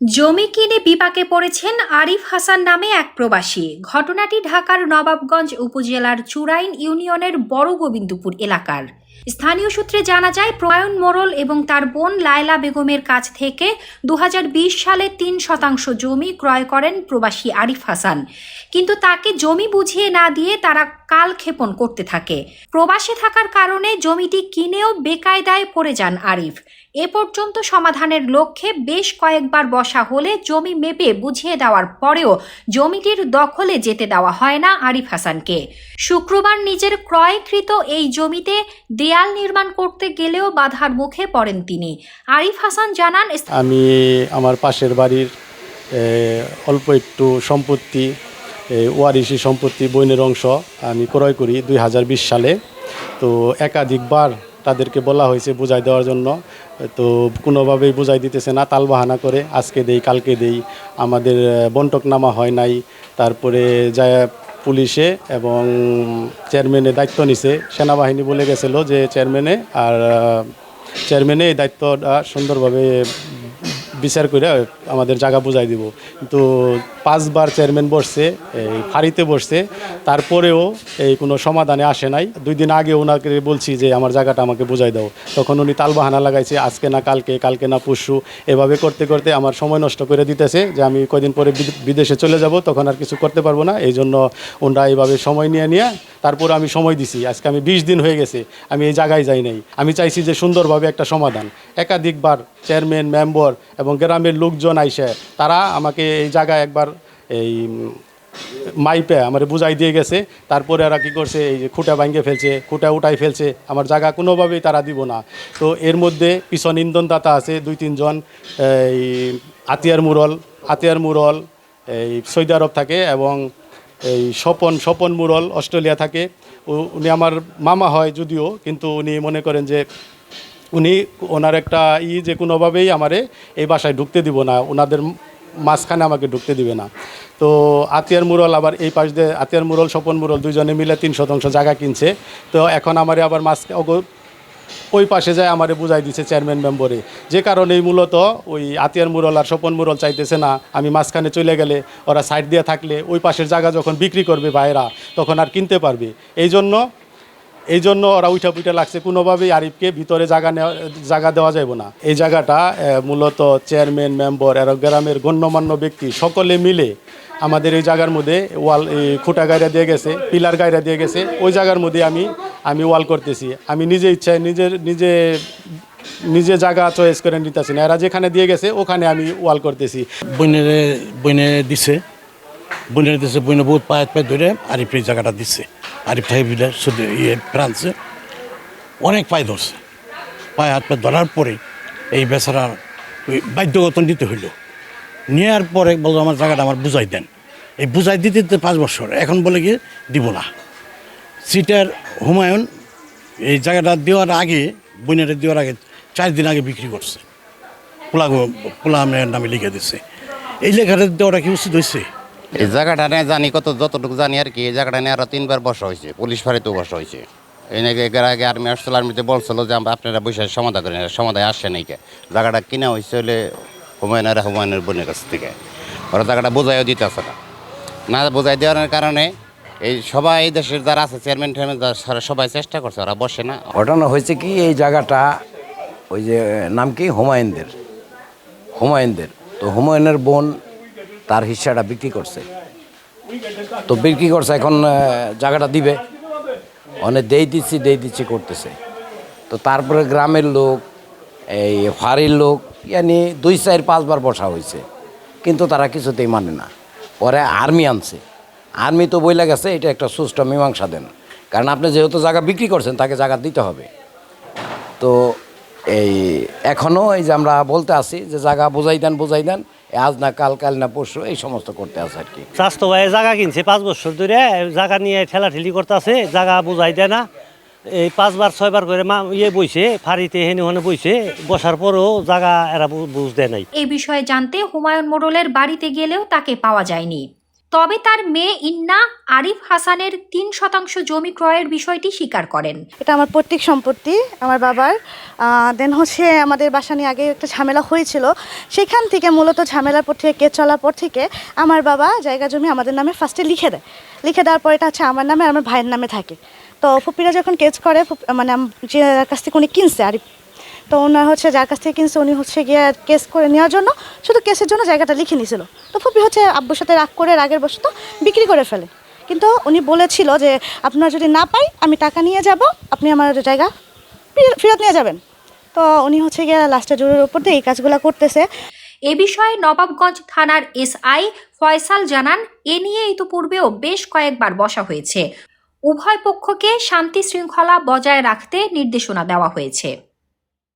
জমি কিনে বিপাকে পড়েছেন আরিফ হাসান নামে এক প্রবাসী। ঘটনাটি ঢাকার নবাবগঞ্জ উপজেলার চুরাইন ইউনিয়নের বড় গোবিন্দপুর এলাকার। স্থানীয় সূত্রে জানা যায় প্রয়ন মোরল এবং তার বোন লায়লা বেগমের কাছ থেকে দু সালে তিন শতাংশ জমি ক্রয় করেন প্রবাসী আরিফ হাসান। কিন্তু তাকে জমি বুঝিয়ে না দিয়ে তারা কালক্ষেপণ করতে থাকে। প্রবাসে থাকার কারণে জমিটি কিনেও বেকায়দায় পড়ে যান আরিফ। এ পর্যন্ত সমাধানের লক্ষ্যে বেশ কয়েকবার বসা হলে জমি মেপে বুঝিয়ে দেওয়ার পরেও জমিটির দখলে যেতে দেওয়া হয় না আরিফ হাসানকে। শুক্রবার নিজের ক্রয়কৃত এই জমিতে দেয়াল নির্মাণ করতে গেলেও বাধার মুখে পড়েন তিনি। আরিফ হাসান জানান, আমি আমার পাশের বাড়ির অল্প একটু সম্পত্তি ওয়ারিশি সম্পত্তি, বইনের অংশ আমি ক্রয় করি দুই হাজার বিশ সালে। তো একাধিকবার তাদেরকে বলা হয়েছে বুঝাই দেওয়ার জন্য। তো কোনোভাবেই বুঝাই দিতেছে না, তালবাহানা করে, আজকে দেই, কালকে দেই, আমাদের বন্টকনামা হয় নাই। তারপরে যায় পুলিশে এবং চেয়ারম্যানে দায়িত্ব নিছে। সেনাবাহিনী বলে গেছিল যে চেয়ারম্যানে আর চেয়ারম্যানে এই দায়িত্বটা সুন্দরভাবে বিচার করে আমাদের জায়গা বুঝাই দিব। কিন্তু পাঁচবার চেয়ারম্যান বসছে, এই ফাঁড়িতে বসছে, তারপরেও এই কোনো সমাধানে আসে নাই। দুই দিন আগে ওনাকে বলছি যে, আমার জায়গাটা আমাকে বুঝাই দাও। তখন উনি তালবাহানা লাগাইছে, আজকে না কালকে কালকে না পরশু। এভাবে করতে করতে আমার সময় নষ্ট করে দিতেছে যে, আমি কয়দিন পরে বিদ- বিদেশে চলে যাব, তখন আর কিছু করতে পারব না। এই জন্য ওনারা এইভাবে সময় নিয়ে নিয়ে তারপর আমি সময় দিছি। আজকে আমি বিশ দিন হয়ে গেছে, আমি এই জায়গায় যাই নাই। আমি চাইছি যে, সুন্দরভাবে একটা সমাধান। একাধিকবার চেয়ারম্যান, মেম্বর এবং গ্রামের লোকজন আইসে, তারা আমাকে এই জায়গায় একবার এই মাইপে আমার বুঝাই দিয়ে গেছে। তারপরে এরা কী করছে, এই যে খুঁটা ভাঙ্গে ফেলছে, খুঁটা উঠাই ফেলছে। আমার জায়গা কোনোভাবেই তারা দিব না। তো এর মধ্যে পিছন ইন্ধনদাতা আছে, দুই তিনজন এই আতিয়ার মুরল আতিয়ার মুরল, এই সৌদি আরব থাকে এবং এই স্বপন স্বপন মুরল অস্ট্রেলিয়া থাকে। উনি আমার মামা হয় যদিও, কিন্তু উনি মনে করেন যে উনি ওনার একটা ই যে কোনোভাবেই আমারে এই বাসায় ঢুকতে দিব না। ওনাদের মাঝখানে আমাকে ঢুকতে দিবে না। তো আতিয়ার মুরল আবার এই পাশ দিয়ে, আতিয়ার মুরল, স্বপন মুরল দুজনে মিলে তিন শতাংশ জায়গা কিনছে। তো এখন আমারে আবার অগ- ওই পাশে যায় আমারে বুঝাই দিছে চেয়ারম্যান মেম্বরে যে কারণেই মূলত ওই আতিয়ার মুরল আর স্বপন মুরল চাইতেছে না, আমি মাঝখানে চলে গেলে ওরা সাইড দিয়ে থাকলে ওই পাশের জায়গা যখন বিক্রি করবে ভাইরা তখন আর কিনতে পারবে। এই জন্য এই জন্য ওরা উঠা পুইটা লাগছে। কোনোভাবেই আরিফকে ভিতরে জায়গা নেওয়া জায়গা দেওয়া যাবে না। এই জায়গাটা মূলত চেয়ারম্যান, মেম্বার আর গ্রামের গণ্যমান্য ব্যক্তি, সকলে মিলে আমাদের এই জায়গার মধ্যে ওয়াল খুঁটা গাইরা দিয়ে গেছে, পিলার গাইরা দিয়ে গেছে। ওই জায়গার মধ্যে আমি আমি ওয়াল করতেছি। আমি নিজে ইচ্ছায় নিজের নিজে নিজে জায়গা চয়েস করে নিতেছি না। এরা যেখানে দিয়ে গেছে, ওখানে আমি ওয়াল করতেছি। বইনের বইনে দিছে। বইনের দিছে, বইনে বহুত পায়ে পায়ে ধরে আরিফ এই জায়গাটা দিচ্ছে আরিফ সাহেবরা শুধু ইয়ে ফ্রান্সে অনেক পায়ে ধরছে। পায়ে হাত পায়ে ধরার পরে এই বেচারার ওই বাধ্যগত নিতে হইল। নেওয়ার পরে বলল, আমার জায়গাটা আমার বুঝাই দেন। এই বুঝাই দিতে দিতে পাঁচ বছর, এখন বলে গিয়ে দিব না। সিটার হুমায়ুন এই জায়গাটা দেওয়ার আগে বইনারে দেওয়ার আগে চার দিন আগে বিক্রি করছে। পোলা পোলা নামে লিখে দিচ্ছে এই লেখাটা দেওয়াটা কি উচিত হয়েছে এই জায়গাটা নিয়ে জানি কত যতটুকু জানি আর কি, এই জায়গাটা নিয়ে আরও তিনবার বসা হয়েছে, পুলিশ ফাঁড়িতেও বসা হয়েছে। এই নাকি এর আগে আর্মি আসছিল আর্মিতে বলছিল যে আমরা আপনারা বসে সমাধান করেন সমাধান আসছে নাকি জায়গাটা কিনা হয়েছে হলে হুমায়ুনের হুমায়ুনের বোনের কাছ থেকে। ওরা জায়গাটা বোঝাইও দিতে আসে না। না বোঝাই দেওয়ার কারণে এই সবাই এই দেশের যারা আছে চেয়ারম্যান টেয়ারম্যান যারা সবাই চেষ্টা করছে, ওরা বসে না। ঘটনা হয়েছে কি, এই জায়গাটা ওই যে নাম কি? হুমায়ুনদের। হুমায়ুনদের। তো হুমায়ুনের বোন তার হিসাটা বিক্রি করছে। তো বিক্রি করছে, এখন জায়গাটা দিবে। অনেক দেই দিচ্ছি দেই দিচ্ছি করতেছে। তো তারপরে গ্রামের লোক, এই ফাঁড়ির লোক, ইয়ানি দুই, চার পাঁচবার বসা হয়েছে। কিন্তু তারা কিছুতেই মানে না। পরে আর্মি আনছে। আর্মি তো বইলা গেছে, এটা একটা সুষ্ঠু মীমাংসা দেন। কারণ আপনি যেহেতু জায়গা বিক্রি করছেন, তাকে জায়গা দিতে হবে। তো এই এখনও এই যে আমরা বলতে আসি যে জায়গা বোঝাই দেন বোঝাই দেন। আজ না কাল কাল না পরশু এই সমস্ত করতে আছে আর কি। স্বাস্থ্য ভাই জায়গা কিনছে পাঁচ বছর ধরে জায়গা নিয়ে ঠেলাঠেলি করতেছে জায়গা বোঝাই দেয় না। এই পাঁচবার ছয়বার করে মা ইয়ে বইছে ফাড়িতে হেনে হনে বইছে বসার পরেও জায়গা এরা বুঝ দেয় নাই। এই বিষয়ে জানতে হুমায়ুন মোড়লের বাড়িতে গেলেও তাকে পাওয়া যায়নি। তবে তার মেয়ে ইন্না আরিফ হাসানের তিন শতাংশ জমি ক্রয়ের বিষয়টি স্বীকার করেন। এটা আমার পৈতৃক সম্পত্তি, আমার বাবার। দেন হচ্ছে আমাদের বাসা নিয়ে আগে একটা ঝামেলা হয়েছিল। সেখান থেকে মূলত ঝামেলার পর থেকে কেস চলার পর থেকে আমার বাবা জায়গা জমি আমাদের নামে ফার্স্টে লিখে দেয়। লিখে দেওয়ার পর এটা হচ্ছে আমার নামে আমার ভাইয়ের নামে থাকে। তো ফুপিরা যখন কেস করে মানে যে কাছ থেকে উনি কিনছে আর তো ওনার হচ্ছে যার কাছ থেকে কিনছে, উনি হচ্ছে গিয়ে কেস করে নেওয়ার জন্য শুধু কেসের জন্য জায়গাটা লিখে নিয়েছিল। তো ফুপি হচ্ছে আব্বুর সাথে রাগ করে, রাগের বসত বিক্রি করে ফেলে। কিন্তু উনি বলেছিল যে, আপনার যদি না পাই, আমি টাকা নিয়ে যাব, আপনি আমার জায়গা ফির- ফেরত নিয়ে যাবেন। তো উনি হচ্ছে গিয়ে লাস্টে জোরের উপর দিয়ে এই কাজগুলো করতেছে। এ বিষয়ে নবাবগঞ্জ থানার এসআই ফয়সাল জানান, এ নিয়ে ইতিপূর্বেও বেশ কয়েকবার বসা হয়েছে। উভয় পক্ষকে শান্তি শৃঙ্খলা বজায় রাখতে নির্দেশনা দেওয়া হয়েছে।